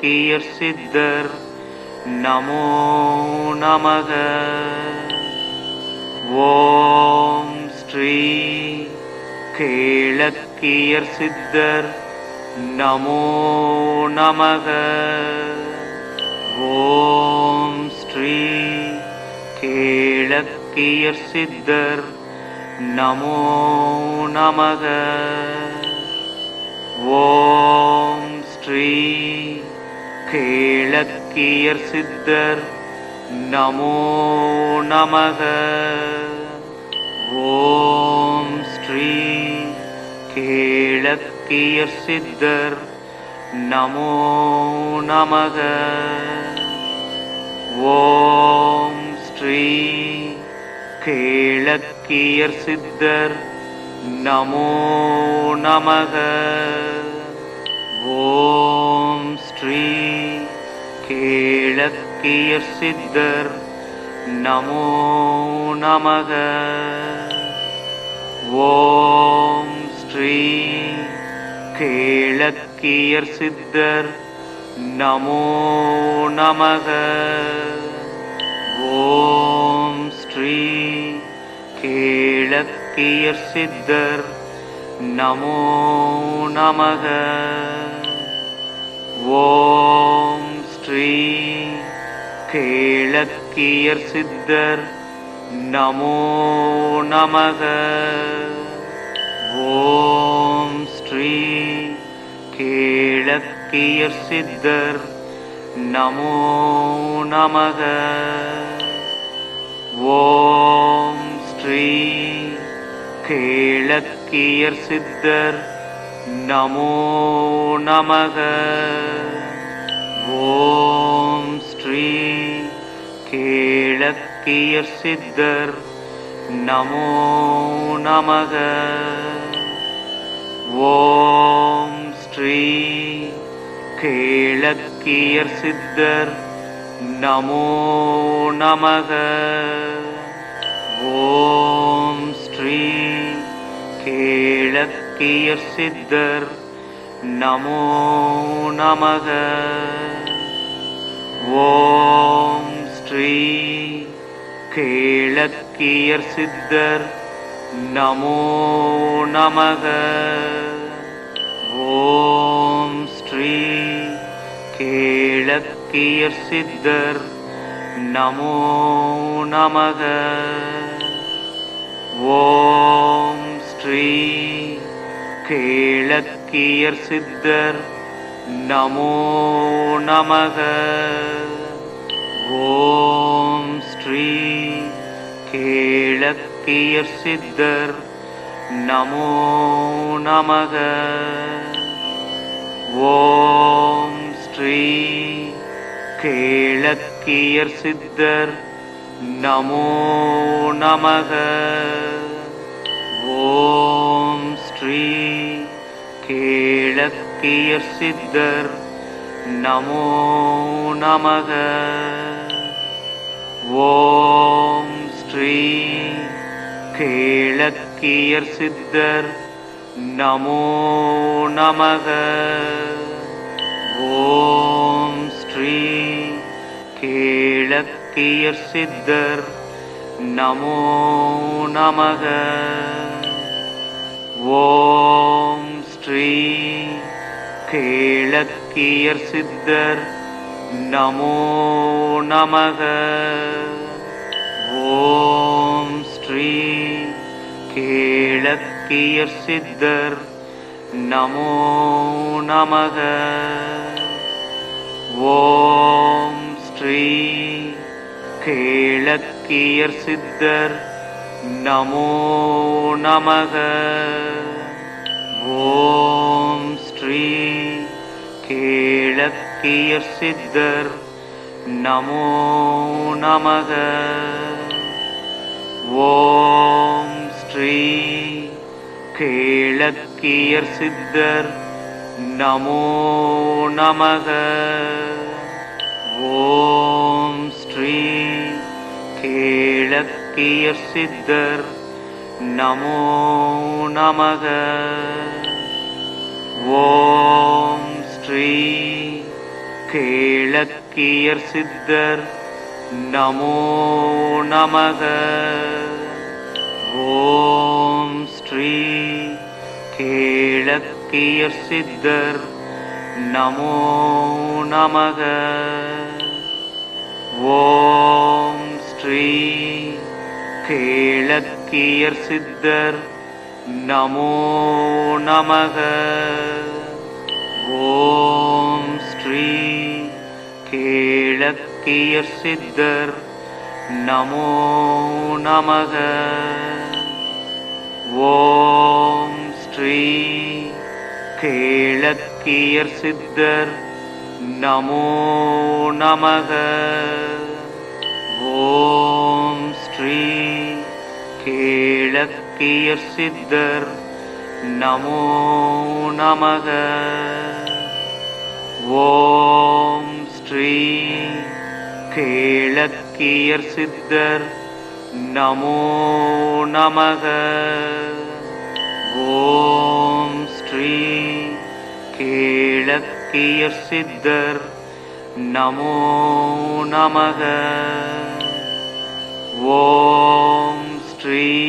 கேளக்கியர் சித்தர் நமோ நமக. ஓம் ஸ்ரீ கேளக்கியர் சித்தர் நமோ நமக. ஓம் ஸ்ரீ கேளக்கியர் சித்தர் நமோ நமக. ஓம் ஸ்ரீ கேளக்கியர் சித்தர். நமோ நமக. ஓம் ஸ்ரீ கேளக்கியர் சித்தர். நமோ நமக. ஓம் ஸ்ரீ கேளக்கியர் சித்தர். நமோ நமக. ஓம் ஸ்ரீ கேளக்கியர் சித்தர் நமோ நமக. ஓம் ஸ்ரீ கேளக்கியர் சித்தர் நமோ நமக. ஓம் ஸ்ரீ கேளக்கியர் சித்தர் நமோ நமக. ஓம் ஸ்ரீ கேளக்கியர் சித்தர் நமோ நமக. ஓம் ஸ்ரீ கேளக்கியர் சித்தர் நமோ நமக. ஓம் ஸ்ரீ கேளக்கியர் சித்தர் நமோ நமக. ஓம் ஸ்ரீ கேளக்கியர் சித்தர் நமோ நமக. ஓம் ஸ்ரீ கேளக்கியர் சித்தர் நமோ நமக. ஓம் ஸ்ரீ கேளக்கியர் சித்தர் நமோ நமக. ஓம் ஸ்ரீ கேளக்கியர் சித்தர் நமோ நமக. ஓம் ஸ்ரீ கேளக்கியர் சித்தர் நமோ நமக. ஓம் ஸ்ரீ கேளக்கியர் சித்தர் நமோ நமக ஓம் ஸ்ரீ கேளக்கியர் சித்தர் நமோ நமக ஓம் ஸ்ரீ கேளக்கியர் சித்தர் நமோ நமக ஓம் ஸ்ரீ கேளக்கியர் சித்தர் நமோ நமக. ஓம் ஸ்ரீ கேளக்கியர் சித்தர் நமோ நமக. ஓம் ஸ்ரீ கேளக்கியர் சித்தர் நமோ நமக. ஓம் ஸ்ரீ கேளக்கியர் சித்தர். நமோ நமக. ஓம் ஸ்ரீ கேளக்கியர் சித்தர். நமோ நமக. ஓம் ஸ்ரீ கேளக்கியர் சித்தர். நமோ நமக. ஓம் ஸ்ரீ கேளக்கியர் சித்தர் நமோ நமக. ஓம் ஸ்ரீ கேளக்கியர் சித்தர் நமோ நமக. ஓம் ஸ்ரீ கேளக்கியர் சித்தர் நமோ நமக. ஓம் ஸ்ரீ கேளக்கியர் சித்தர் நமோ நமக. ஓம் ஸ்ரீ கேளக்கியர் சித்தர் நமோ நமக. ஓம் ஸ்ரீ கேளக்கியர் சித்தர் நமோ நமக. ஓம் ஸ்ரீ கேளக்கியர் சித்தர். நமோ நமக. ஓம் ஸ்ரீ கேளக்கியர் சித்தர். நமோ நமக. ஓம் ஸ்ரீ கேளக் கேளக்கியர் சித்தர். நமோ நமக. ஓம் ஸ்ரீ கேளக்கியர் சித்தர். நமோ நமக. ஓம் ஸ்ரீ கேளக்கியர் சித்தர். நமோ நமக. ஓம் ஸ்ரீ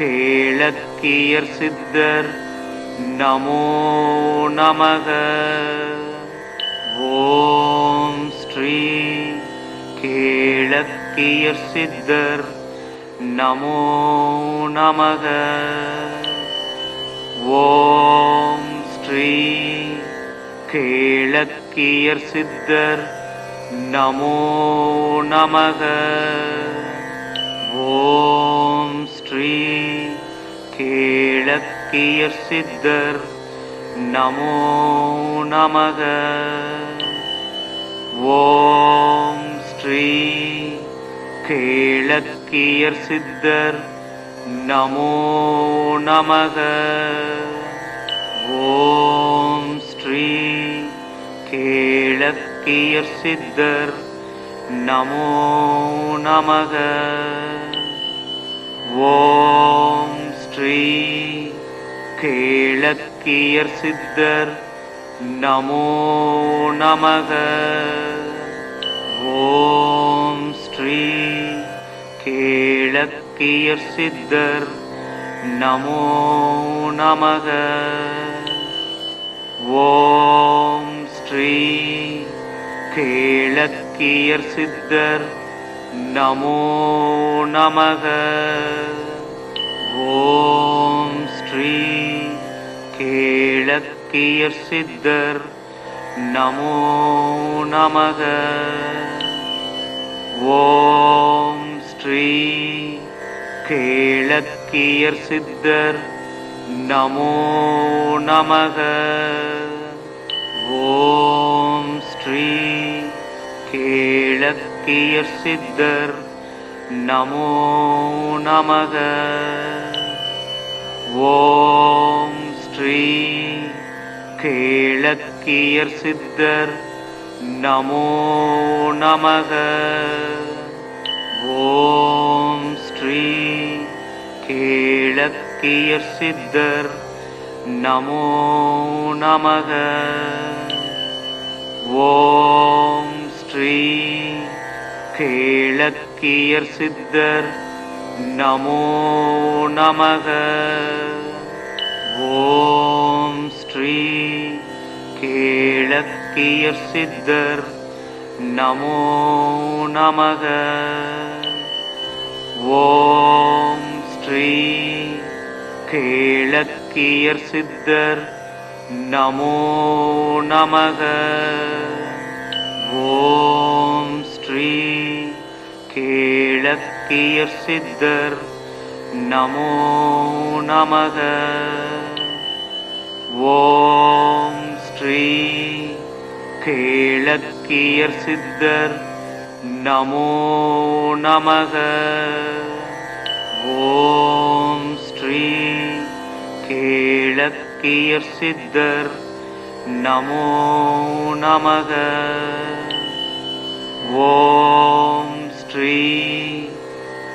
கேளக்கியர் சித்தர். நமோ நமக. ஓம் ஸ்ரீ கேளக்கியர் சித்தர். நமோ நமக. ஓம் ஸ்ரீ கேளக்கியர் சித்தர். நமோ நமக. ஓம் கேளக்கியர் சித்தர் நமோ நமக. ஓம் ஸ்ரீ கேளக்கியர் சித்தர் நமோ நமக. ஓம் ஸ்ரீ கேளக்கியர் சித்தர் நமோ நமக. ஓம் ஸ்ரீ கேளக்கியர் சித்தர். நமோ நமக. ஓம் ஸ்ரீ கேளக்கியர் சித்தர். நமோ நமக. ஓம் ஸ்ரீ கேளக்கியர் சித்தர். நமோ நமக. ஓம் ஸ்ரீ கேளக்கியர் சித்தர் நமோ நமக. ஓம் ஸ்ரீ கேளக்கியர் சித்தர் நமோ நமக. ஓம் ஸ்ரீ கேளக்கியர் சித்தர் நமோ நமக. ஓம் ஸ்ரீ கேளக்கியர் சித்தர். நமோ நமக. ஓம் ஸ்ரீ கேளக்கியர் சித்தர். நமோ நமக. ஓம் ஸ்ரீ கேளக்கியர் சித்தர். நமோ நமக. ஓம் ஸ்ரீ கேளக்கியர் சித்தர். நமோ நமக. ஓம் ஸ்ரீ கேளக்கியர் சித்தர். நமோ நமக. ஓம் ஸ்ரீ கேளக்கியர் சித்தர். நமோ நமக. ஓம் ஸ்ரீ கேளக்கியர் சித்தர் நமோ நமக. ஓம் ஸ்ரீ கேளக்கியர் சித்தர் நமோ நமக. ஓம் ஸ்ரீ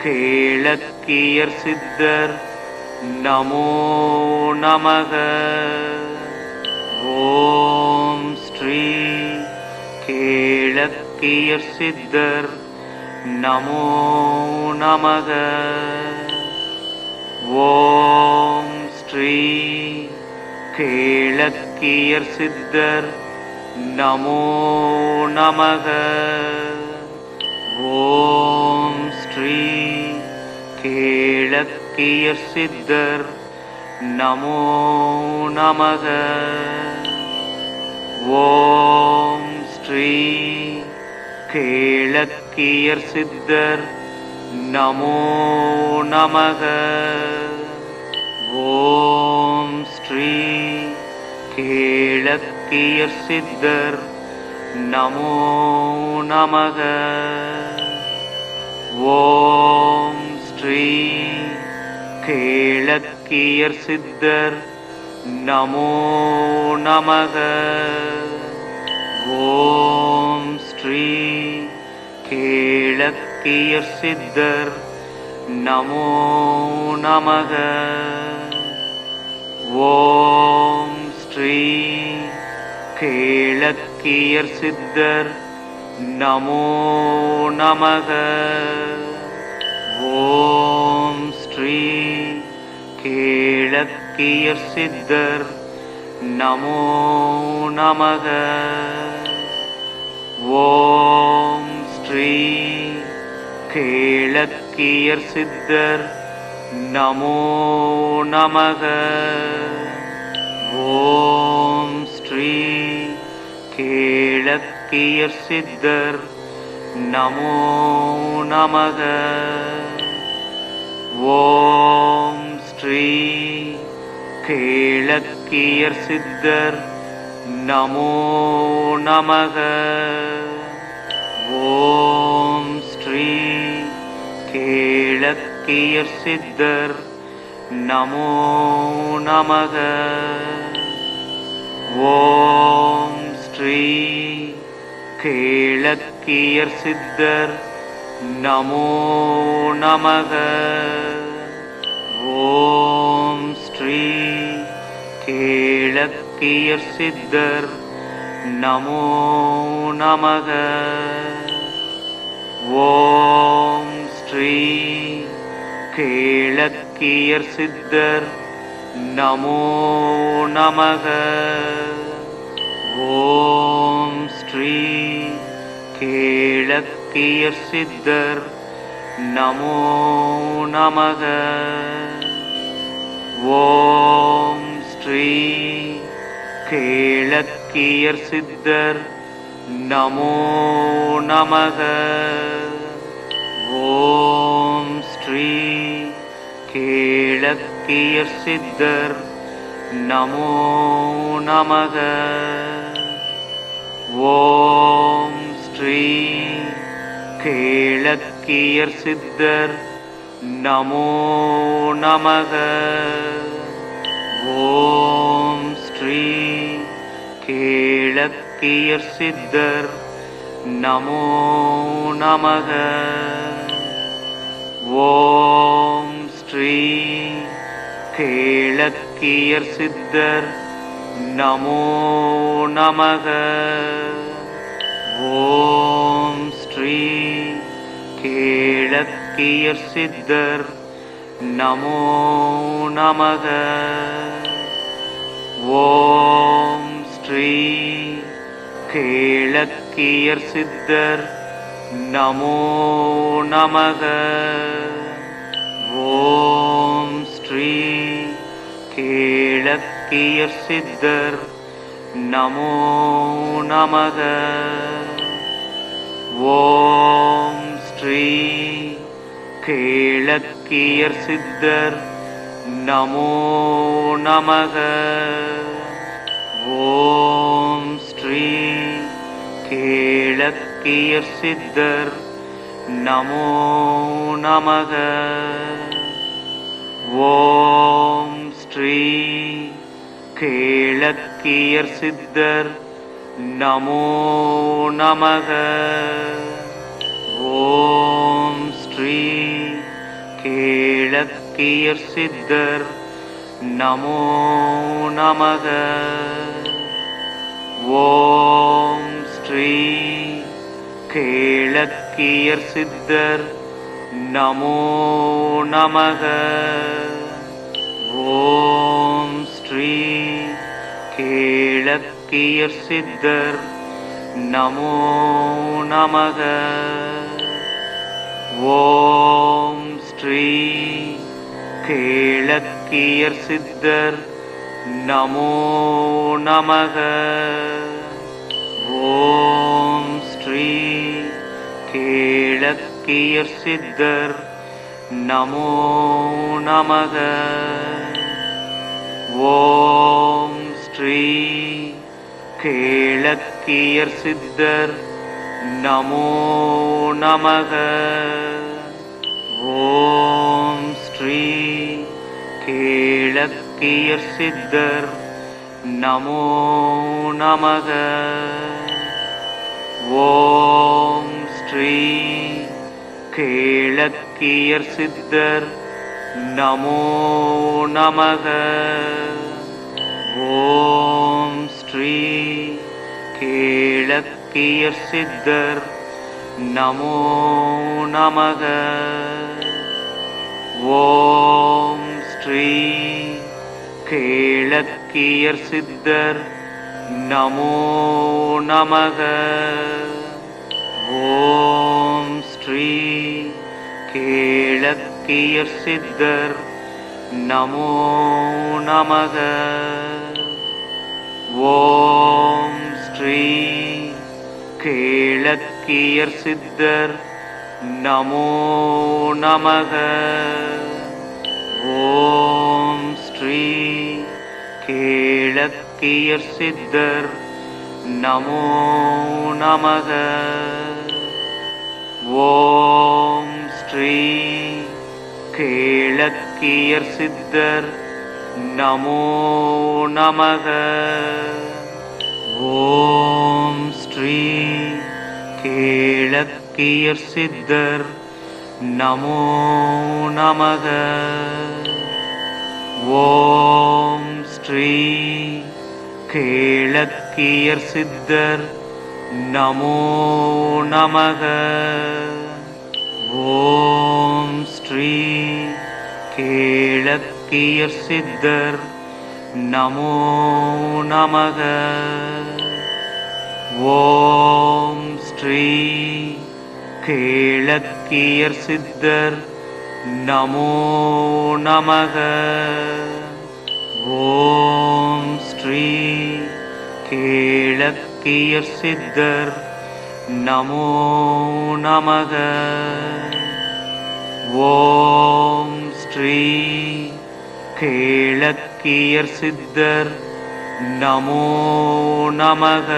கேளக்கியர் சித்தர் नमो नमः। ॐ श्री கேளக்கியர் சித்தர் நமோ நமக ஓம் ஸ்ரீ கேளக்கியர் சித்தர் நமோ நமக ஓம் ஸ்ரீ கேளக் கீழக்கியர் சித்தர் நமோ நமக. ஓம் ஸ்ரீ கேளக்கியர் சித்தர் நமோ நமக. ஓம் ஸ்ரீ கேளக்கியர் சித்தர் நமோ நமக. ஓம் ஸ்ரீ கேளக்கியர் சித்தர். நமோ நமக. ஓம் ஸ்ரீ கேளக்கியர் சித்தர். நமோ நமக. ஓம் ஸ்ரீ கேளக்கியர் சித்தர். நமோ நமக. ஓம் ஸ்ரீ கேளக்கியர் சித்தர் நமோ நமக. ஓம் ஸ்ரீ கேளக்கியர் சித்தர் நமோ நமக. ஓம் ஸ்ரீ கேளக்கியர் சித்தர் நமோ நமக. ஓம் ஸ்ரீ கேளக்கியர் சித்தர் நமோ நமக. ஓம் ஸ்ரீ கேளக்கியர் சித்தர் நமோ நமக. ஓம் ஸ்ரீ கேளக்கியர் சித்தர் நமோ நமக. ஓம் ஸ்ரீ கேளக்கியர் சித்தர் நமோ நமக. ஓம் ஸ்ரீ கேளக்கியர் சித்தர் நமோ நமக. ஓம் ஸ்ரீ கேளக்கியர் சித்தர் நமோ நமக. ஓம் ஸ்ரீ கேளக்கியர் சித்தர் நமோ நமக. ஓம் ஸ்ரீ கேளக்கியர் சித்தர் நமோ நமக. ஓம் ஸ்ரீ கேளக்கியர் சித்தர் नमो नमः ॐ श्री केळक्कियर् सिद्धर् नमो नमः ॐ श्री केळक्कियर् सिद्धर् नमो नमः ॐ श्री केळक् கேளக்கியர் சித்தர் நமோ நமக. ஓம் ஸ்ரீ கேளக்கியர் சித்தர் நமோ நமக. ஓம் ஸ்ரீ கேளக்கியர் சித்தர் நமோ நமக. ஓம் ஸ்ரீ கேளக்கியர் சித்தர். நமோ நமக. ஓம் ஸ்ரீ கேளக்கியர் சித்தர். நமோ நமக. ஓம் ஸ்ரீ கேளக்கியர் சித்தர். நமோ நமக. ஓம் ஸ்ரீ கேளக்கியர் சித்தர் நமோ நமக. ஓம் ஸ்ரீ கேளக்கியர் சித்தர் நமோ நமக. ஓம் ஸ்ரீ கேளக்கியர் சித்தர் நமோ நமக. ஓம் ஸ்ரீ கேளக்கியர் சித்தர் நமோ நமக. ஓம் ஸ்ரீ கேளக்கியர் சித்தர் நமோ நமக. ஓம் ஸ்ரீ கேளக்கியர் சித்தர் நமோ நமக. ஓம் ஸ்ரீ கேளக்கியர் சித்தர் நமோ நமக. ஓம் ஸ்ரீ கேளக்கியர் சித்தர் நமோ நமக. ஓம் ஸ்ரீ கேளக்கியர் சித்தர் நமோ நமக. ஓம் ஸ்ரீ கேளக்கியர் சித்தர் நமோ நமக. ஓம் ஸ்ரீ கேளக்கியர் சித்தர் நமோ நமக. ஓம் ஸ்ரீ கேளக்கியர் சித்தர் நமோ நமக. ஓம் ஸ்ரீ கேளக்கியர் சித்தர். நமோ நமக. ஓம் ஸ்ரீ கேளக்கியர் சித்தர். நமோ நமக. ஓம் ஸ்ரீ கேளக்கியர் சித்தர் நமோ நமக. ஓம் ஸ்ரீ கேளக்கியர் சித்தர் நமோ நமக. ஓம் ஸ்ரீ கேளக்கியர் சித்தர் நமோ நமக. ஓம் ஸ்ரீ கேளக்கியர் சித்தர். நமோ நமக. ஓம் ஸ்ரீ கேளக்கியர் சித்தர். நமோ நமக. ஓம் ஸ்ரீ கேளக்கியர் சித்தர். நமோ நமக.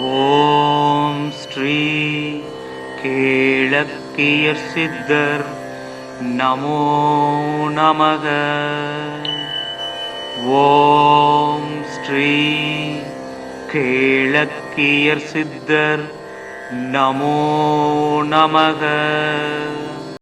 ஓம் ஸ்ரீ கேளக்கியர் சித்தர் நமோ நமக. ஓம் ஸ்ரீ கேளக்கியர் சித்தர் நமோ நமக.